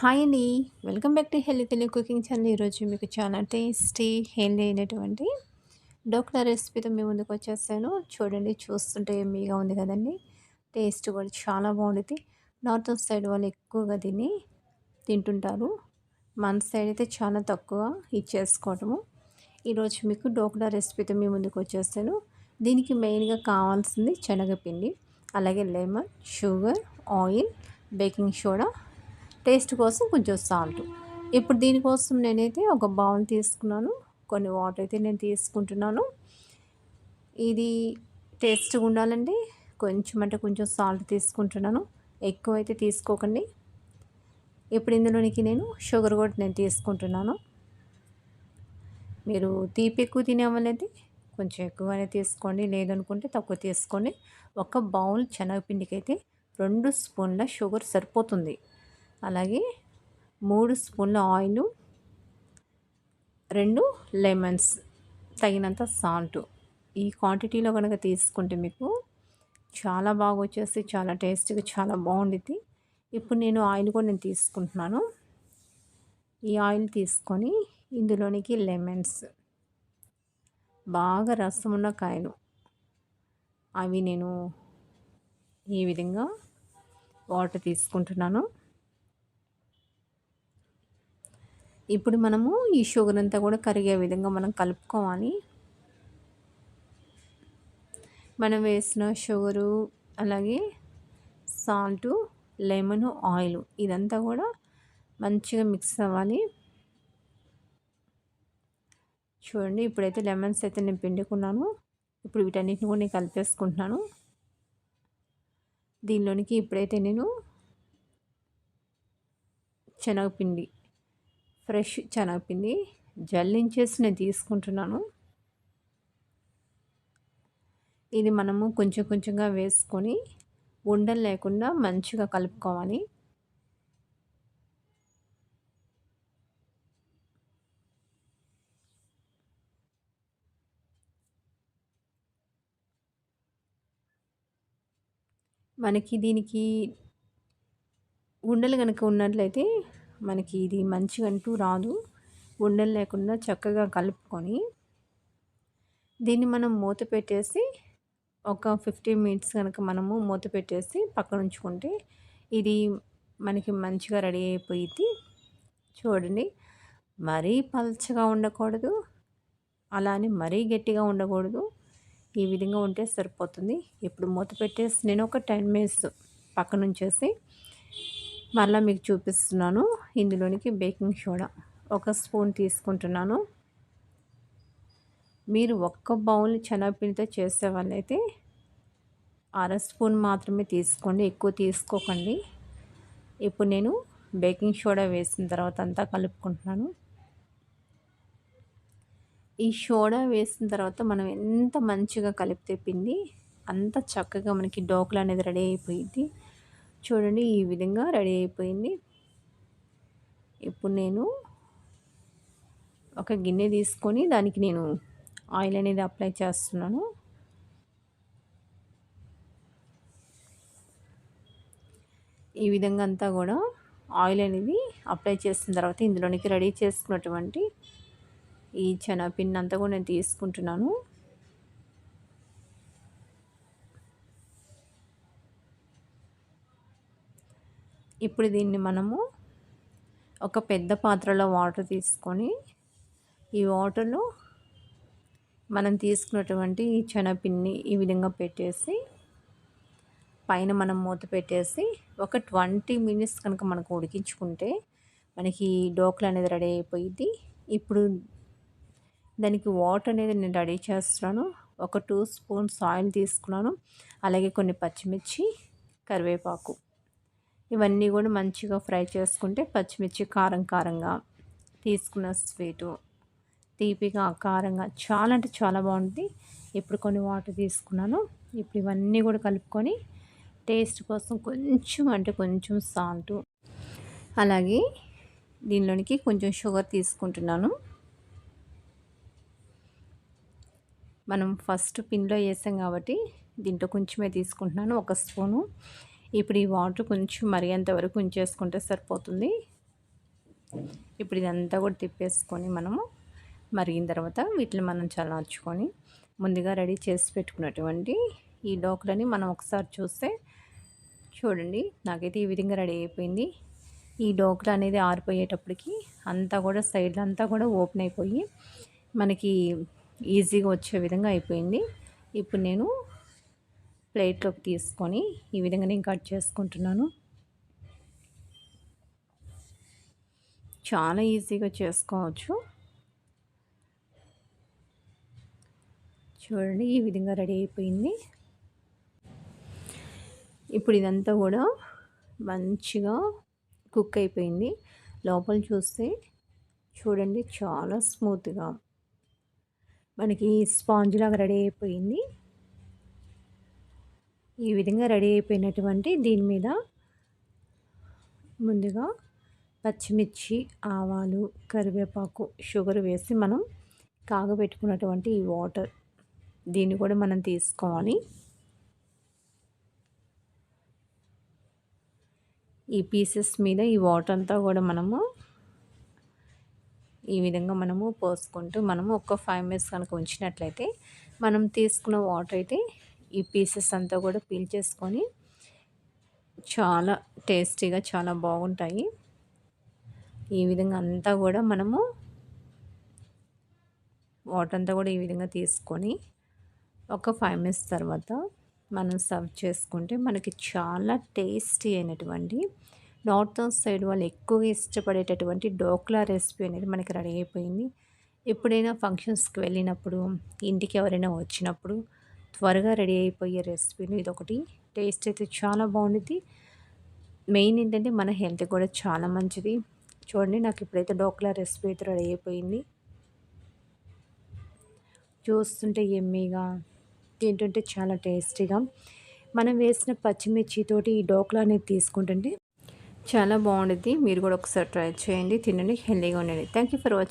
Hi అండి. Welcome back to healthy Telugu cooking channel. ఈరోజు మీకు చాలా టేస్టీ హెల్దీ అయినటువంటి డోక్లా రెసిపీతో మీ ముందుకు వచ్చేసాను చూడండి చూస్తుంటే మీగా ఉంది కదండి. టేస్ట్ కూడా చాలా బాగుంటుంది నార్త్ సైడ్ వాళ్ళు ఎక్కువగా తిని తింటుంటారు. మన సైడ్ అయితే చాలా తక్కువ ఇచ్చేసుకోవటము. ఈరోజు మీకు డోక్లా రెసిపీతో మీ ముందుకు వచ్చేసాను దీనికి మెయిన్గా కావాల్సింది శనగపిండి అలాగే lemon sugar oil baking soda taste కోసం కొంచెం సాల్ట్. ఇప్పుడు దీనికోసం నేనైతే ఒక బౌల్ తీసుకున్నాను. కొన్ని వాటర్ అయితే నేను తీసుకుంటున్నాను. ఇది టేస్ట్గా ఉండాలండి. కొంచెం అంటే కొంచెం సాల్ట్ తీసుకుంటున్నాను. ఎక్కువ అయితే తీసుకోకండి. ఇప్పుడు ఇందులోనికి నేను షుగర్ కూడా నేను తీసుకుంటున్నాను. మీరు తీపి ఎక్కువ తినేవాళ్ళైతే కొంచెం ఎక్కువనే తీసుకోండి. లేదనుకుంటే తక్కువ తీసుకోండి. ఒక బౌల్ శనగపిండికి అయితే రెండు స్పూన్ల షుగర్ సరిపోతుంది. అలాగే మూడు స్పూన్ల ఆయిల్ రెండు లెమన్స్ తగినంత సాల్ట్ ఈ క్వాంటిటీలో కనుక తీసుకుంటే మీకు చాలా బాగా వచ్చేసి చాలా టేస్ట్గా చాలా బాగుండిద్ది. ఇప్పుడు నేను ఆయిల్ కూడా నేను తీసుకుంటున్నాను. ఈ ఆయిల్ తీసుకొని ఇందులోనికి లెమన్స్ బాగా రసం ఉన్న కాయలు. అవి నేను ఈ విధంగా వాటర్ తీసుకుంటున్నాను. ఇప్పుడు మనము ఈ షుగర్ అంతా కూడా కరిగే విధంగా మనం కలుపుకోవాలి. మనం వేసిన షుగరు అలాగే సాల్టు లెమన్ ఆయిల్ ఇదంతా కూడా మంచిగా మిక్స్ అవ్వాలి. చూడండి ఇప్పుడైతే లెమన్స్ అయితే నేను పిండుకున్నాను. ఇప్పుడు వీటన్నిటిని కూడా నేను కలిపేసుకుంటున్నాను. దీనిలోనికి ఇప్పుడైతే నేను శనగపిండి ఫ్రెష్ శనగపిండి జల్లించేసి నేను తీసుకుంటున్నాను. ఇది మనము కొంచెం కొంచెంగా వేసుకొని ఉండలు లేకుండా మంచిగా కలుపుకోవాలి. మనకి దీనికి ఉండలు కనుక ఉన్నట్లయితే మనకి ఇది మంచిగంటూ రాదు. ఉండలు లేకుండా చక్కగా కలుపుకొని దీన్ని మనం మూత పెట్టేసి ఒక ఫిఫ్టీన్ మినిట్స్ కనుక మనము మూత పెట్టేసి పక్కన ఉంచుకుంటే ఇది మనకి మంచిగా రెడీ అయిపోయింది. చూడండి మరీ పల్చగా ఉండకూడదు అలానే మరీ గట్టిగా ఉండకూడదు. ఈ విధంగా ఉంటే సరిపోతుంది. ఇప్పుడు మూత పెట్టేసి నేను ఒక టెన్ మినిట్స్ పక్కన ఉంచేసి మళ్ళీ మీకు చూపిస్తున్నాను. ఇందులోనికి బేకింగ్ సోడా ఒక స్పూన్ తీసుకుంటున్నాను. మీరు ఒక్క బౌల్ శనగపిండితో చేసే వాళ్ళైతే అర స్పూన్ మాత్రమే తీసుకోండి ఎక్కువ తీసుకోకండి. ఇప్పుడు నేను బేకింగ్ సోడా వేసిన తర్వాత అంతా కలుపుకుంటున్నాను. ఈ సోడా వేసిన తర్వాత మనం ఎంత మంచిగా కలిపితే పిండి అంత చక్కగా మనకి డోకులు అనేది రెడీ అయిపోయింది చూడండి ఈ విధంగా రెడీ అయిపోయింది. ఇప్పుడు నేను ఒక గిన్నె తీసుకొని దానికి నేను ఆయిల్ అనేది అప్లై చేస్తున్నాను. ఈ విధంగా అంతా కూడా ఆయిల్ అనేది అప్లై చేసిన తర్వాత ఇందులోనికి రెడీ చేసుకున్నటువంటి ఈ శనగపిండి అంతా కూడా నేను తీసుకుంటున్నాను. ఇప్పుడు దీన్ని మనము ఒక పెద్ద పాత్రలో వాటర్ తీసుకొని ఈ వాటర్లో మనం తీసుకున్నటువంటి ఈ శనగపిండి ఈ విధంగా పెట్టేసి పైన మనం మూత పెట్టేసి ఒక ట్వంటీ మినిట్స్ కనుక మనకు ఉడికించుకుంటే మనకి డోకలు అనేది రెడీ అయిపోయింది ఇప్పుడు దానికి వాటర్ అనేది నేను రెడీ చేస్తున్నాను. ఒక టూ స్పూన్స్ ఆయిల్ తీసుకున్నాను. అలాగే కొన్ని పచ్చిమిర్చి కరివేపాకు. ఇవన్నీ కూడా మంచిగా ఫ్రై చేసుకుంటే పచ్చిమిర్చి కారం కారంగా తీసుకున్న స్వీటు. తీపిగా కారంగా చాలా అంటే చాలా బాగుంటుంది. ఇప్పుడు కొన్ని వాటర్ తీసుకున్నాను. ఇప్పుడు ఇవన్నీ కూడా కలుపుకొని టేస్ట్ కోసం కొంచెం అంటే కొంచెం సాల్ట్. అలాగే దీనిలోనికి కొంచెం షుగర్ తీసుకుంటున్నాను. మనం ఫస్ట్ పిన్లో వేసాం కాబట్టి దీంట్లో కొంచెమే తీసుకుంటున్నాను. ఒక స్పూను. ఇప్పుడు ఈ వాటర్ కొంచెం మరిగేంత వరకు ఉంచేసుకుంటే సరిపోతుంది. ఇప్పుడు ఇదంతా కూడా తిప్పేసుకొని మనము మరిగిన తర్వాత వీటిని మనం చల్లార్చుకొని ముందుగా రెడీ చేసి పెట్టుకున్నటువంటి ఈ డోక్లని మనం ఒకసారి చూస్తే చూడండి నాకైతే ఈ విధంగా రెడీ అయిపోయింది. ఈ డోక్లా అనేది ఆరిపోయేటప్పటికి అంతా కూడా సైడ్లు అంతా కూడా ఓపెన్ అయిపోయి మనకి ఈజీగా వచ్చే విధంగా అయిపోయింది. ఇప్పుడు నేను ప్లేట్లోకి తీసుకొని ఈ విధంగా నేను కట్ చేసుకుంటున్నాను. చాలా ఈజీగా చేసుకోవచ్చు. చూడండి ఈ విధంగా రెడీ అయిపోయింది. ఇప్పుడు ఇదంతా కూడా మంచిగా కుక్ అయిపోయింది. లోపల చూస్తే చూడండి చాలా స్మూత్గా మనకి స్పాంజ్ లాగా రెడీ అయిపోయింది. ఈ విధంగా రెడీ అయిపోయినటువంటి దీని మీద ముందుగా పచ్చిమిర్చి ఆవాలు కరివేపాకు షుగర్ వేసి మనం కాగబెట్టుకున్నటువంటి ఈ వాటర్ దీన్ని కూడా మనం తీసుకోవాలి. ఈ పీసెస్ మీద ఈ వాటర్ అంతా కూడా మనము ఈ విధంగా మనము పోసుకుంటూ మనము ఒక ఫైవ్ మినిట్స్ కనుక ఉంచినట్లయితే మనం తీసుకున్న వాటర్ అయితే ఈ పీసెస్ అంతా కూడా పీల్ చేసుకొని చాలా టేస్టీగా చాలా బాగుంటాయి. ఈ విధంగా అంతా కూడా మనము వాటర్ అంతా కూడా ఈ విధంగా తీసుకొని ఒక ఫైవ్ మినిట్స్ తర్వాత మనం సర్వ్ చేసుకుంటే మనకి చాలా టేస్టీ అయినటువంటి నార్త్ సైడ్ వాళ్ళు ఎక్కువగా ఇష్టపడేటటువంటి డోక్లా రెసిపీ అనేది మనకి రెడీ అయిపోయింది. ఎప్పుడైనా ఫంక్షన్స్కి వెళ్ళినప్పుడు ఇంటికి ఎవరైనా వచ్చినప్పుడు త్వరగా రెడీ అయిపోయే రెసిపీ ఇది ఒకటి టేస్ట్ అయితే చాలా బాగుంటుంది మెయిన్ ఏంటంటే మన హెల్త్ కూడా చాలా మంచిది. చూడండి నాకు ఇప్పుడైతే డోక్లా రెసిపీ అయితే రెడీ అయిపోయింది. చూస్తుంటే ఎమ్మీగా తింటుంటే చాలా టేస్టీగా. మనం వేసిన పచ్చిమిర్చితోటి ఈ డోక్లా అనేది తీసుకుంటుంటే చాలా బాగుంటుంది మీరు కూడా ఒకసారి ట్రై చేయండి తినండి హెల్దీగా ఉండండి. Thank you for watching